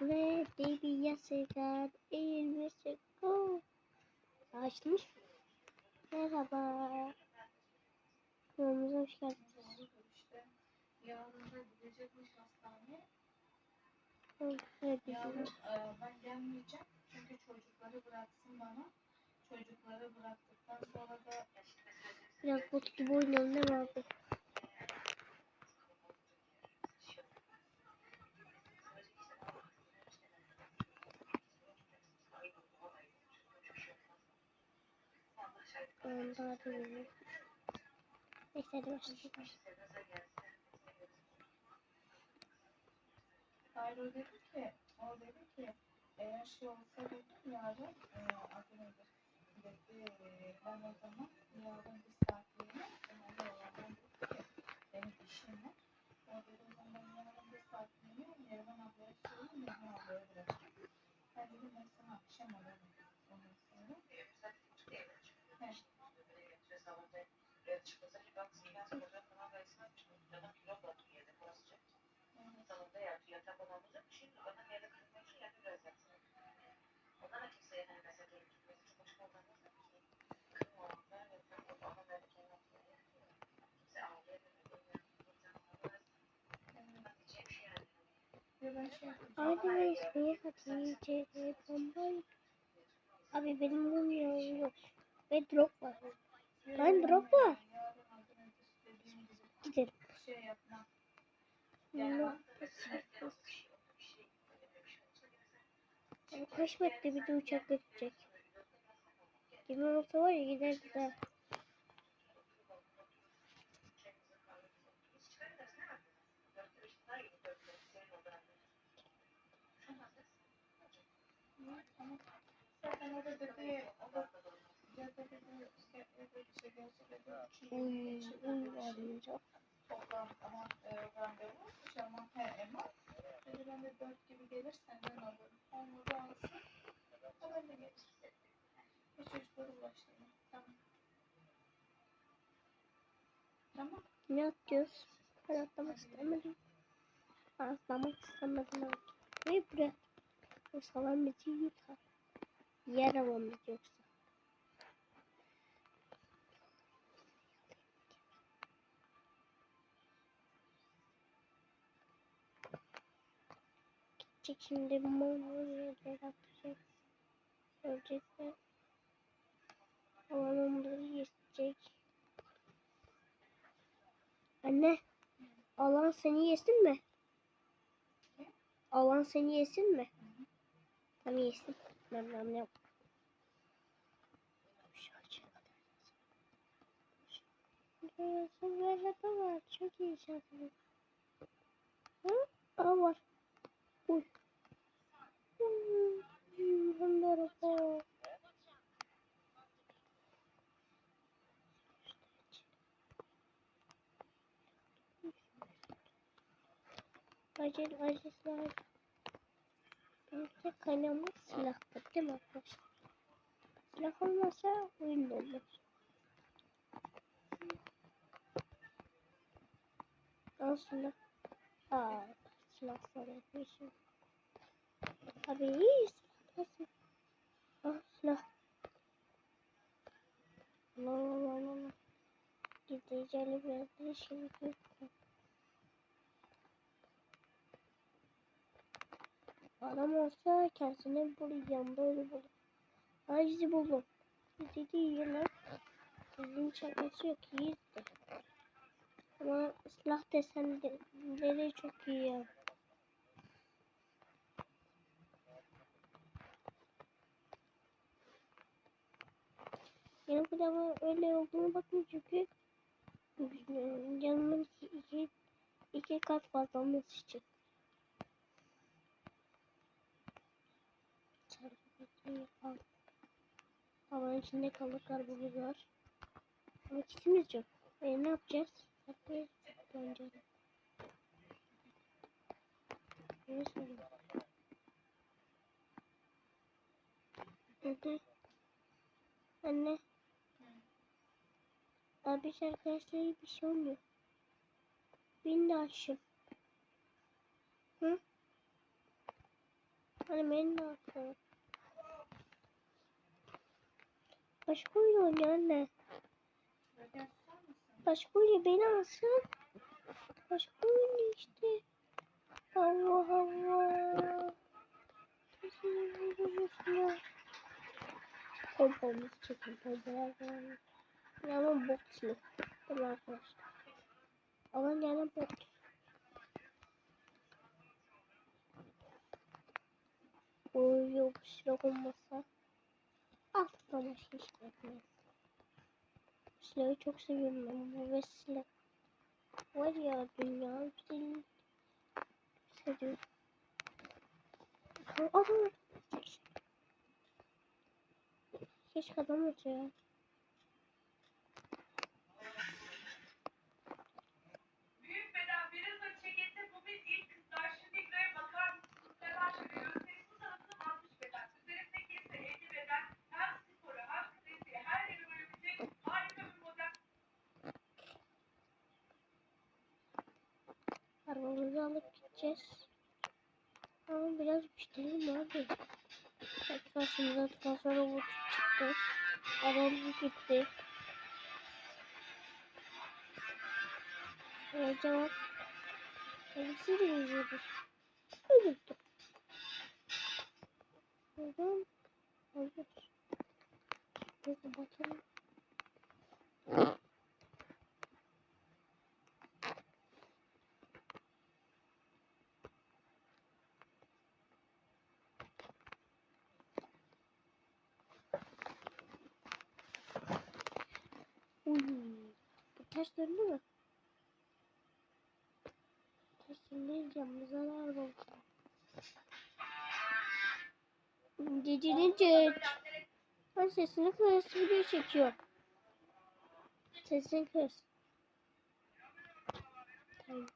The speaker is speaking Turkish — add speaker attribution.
Speaker 1: Play baby yesterday in Mexico. Açmış. Merhaba. Kanalımıza hoş geldiniz.
Speaker 2: yarın da gidecekmiş hastaneye.
Speaker 1: Evet,
Speaker 2: Yarın ben gelmeyeceğim çünkü çocukları bıraksın bana. Çocukları bıraktıktan sonra da
Speaker 1: Biraz gibi oynayalım değil mi Ben daha da iyi. Neyse hadi başlayalım.
Speaker 2: Hayır o dedi ki, o dedi ki eğer şey olsa dedim yarın e, adı nedir? Dedi, e, ben o zaman yarın bir Evet. Ve ben şey yapacağım.
Speaker 1: Aynı ismi Hatice ve Bombay. Abi benim mum yok. Ve drop var. Lan drop var.
Speaker 2: Yarın adı nedir? Dediğim gibi
Speaker 1: Gidelim.
Speaker 2: şey yapma.
Speaker 1: Ne? Yani kaç metre bir de uçak götürecek. Gemi olsa var ya giderdik ha.
Speaker 2: Zaten o da dedi, o da ya da dedi, işte ya da bir şey gelse dedi, iki
Speaker 1: Uy,
Speaker 2: gün geçe
Speaker 1: uy
Speaker 2: dedi, şey,
Speaker 1: arayacak.
Speaker 2: Toplam ama e, randevu varmış ama he Emma. Dedi ben de dört gibi gelir senden alırım. Olmadı alsın. O ben de gelir. Ve çocuklara ulaştırma. Tamam. Tamam.
Speaker 1: Ne yapıyoruz? Ben atlamak istemedim. Atlamak istemedim. Ve buraya. O salan bizi yutar. Yer yoksa. Gidecek şimdi Mongolya'ya atacak. Görecekler. Alanımları yiyecek. Anne. Alan seni yesin mi? Alan seni yesin mi? Tamam yesin. Nem. Şu açıya kadar yazın. Merhaba var. Çok iyi şanslı. Hı? Aa var. Uy. Hmm. Acil acil Bizde kanalı silahtır değil mi arkadaşlar? Silah olmasa oyun da olmaz. Silah. Aa, silah yapmışım. Abi iyi silah. Nasıl? Al silah. La la la la la. Gideceğim da şimdi. Adam olsa kendisine bulacağım böyle bul. Acizi buldum. Bizi de yiyorlar. Bizim çakması yok iyiyiz de. Ama silah desenleri çok iyi ya. Bu da öyle olduğunu bakın çünkü canımın iki, iki, iki kat fazla olması için. Havanın içinde kalıklar bugün var. Ama kitimiz yok. E, ne yapacağız? Saklayıp döneceğiz. Ne söyleyeyim? Anne. Anne. Abi arkadaşlar bir şey olmuyor. Beni de aşım. Hı? Hani beni ne yaptı? Başka oyun oynuyor anne. Başka oyunu beni alsın. Başka oyunu işte. Allah Allah. Pompamızı çekin. Pompalar falan. Yani bot silah. Değil mi arkadaşlar? Alan yani bot. Oy yok silah olmasa. Artık bana şey yapmayız. Silahı çok seviyorum ben bu ve silah. Var ya dünya güzel. Seviyorum. Adam. Keşke adam olsa. Arabamızı alıp gideceğiz. Ama biraz güçlerim abi. Karşımıza transfer robotu çıktı. Arabamız gitti. Ee, cevap. Kendisi de izliyoruz. Öldürdüm. Neden? Öldür. Neyse bakalım. Uy. Bu ters döndü mü? Ters döndü camımıza zarar oldu. Cicinin cıç. Ben sesini kız video çekiyor. Sesini kız. Tamam.